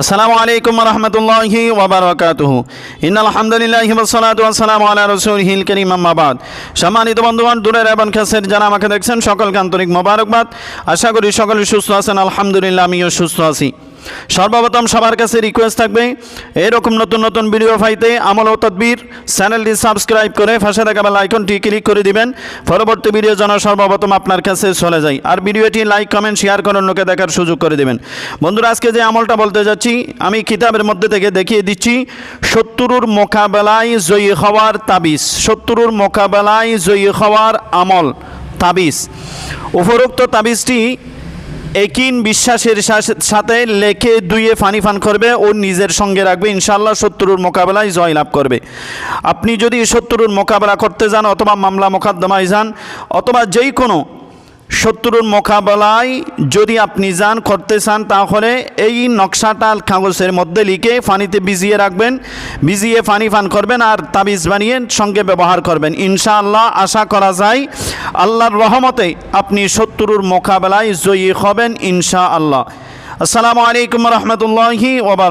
আসসালামু আলাইকুম রহমতুল্লাহি ওবরাকাতুহু। ইন্নাল হামদুলিল্লাহি ওয়াসসালাতু ওয়াসসালামু আলা রাসূলিহিল কারীম, আম্মা বাদ। সম্মানিত বন্ধুগণ, দূরের এবং কাছের যারা আমাকে দেখছেন, সকলকে আন্তরিক মোবারকবাদ। আশা করি সকলে সুস্থ আছেন, আলহামদুলিল্লাহ, আমিও সুস্থ আছি। সর্বপ্রথম সবার কাছে রিকোয়েস্ট থাকবে, এরকম নতুন নতুন ভিডিও পাইতে আমল ও তদবির চ্যানেলটি সাবস্ক্রাইব করে ফাঁসে থাকা বেল আইকনটি ক্লিক করে দিবেন, পরবর্তী ভিডিও যেন সর্বপ্রথম আপনার কাছে চলে যায়। আর ভিডিওটি লাইক কমেন্ট শেয়ার করে অন্যকে দেখার সুযোগ করে দিবেন। বন্ধুরা, আজকে যে আমলটা বলতে যাচ্ছি, আমি কিতাবের মধ্যে থেকে দেখিয়ে দিচ্ছি শত্রুর মোকাবেলায় জয়ী হওয়ার তাবিজ। শত্রুর মোকাবেলায় জয়ী হওয়ার আমল, তাবিজ। উপরোক্ত তাবিজটি একিন বিশ্বাসের সাথে লেখে দুইয়ে ফানি ফান করবে ও নিজের সঙ্গে রাখবে। ইনশাল্লাহ শত্রুর মোকাবেলায় জয়লাভ করবে। আপনি যদি শত্রুর মোকাবেলা করতে যান অথবা মামলা মোকদ্দমায় যান, অথবা যেই কোনো শত্রুর মোকাবেলায় যদি আপনি যান, করতে চান, তাহলে এই নকশাটা কাগজের মধ্যে লিখে ফানিতে ভিজিয়ে রাখবেন। ভিজিয়ে ফানি ফান করবেন আর তাবিজ বানিয়ে সঙ্গে ব্যবহার করবেন। ইনশাআল্লাহ আশা করা যায় আল্লাহর রহমতে আপনি শত্রুর মোকাবেলায় জয়ী হবেন ইনশাআল্লাহ। আসসালামু আলাইকুম রহমতুল্লাহি ওবার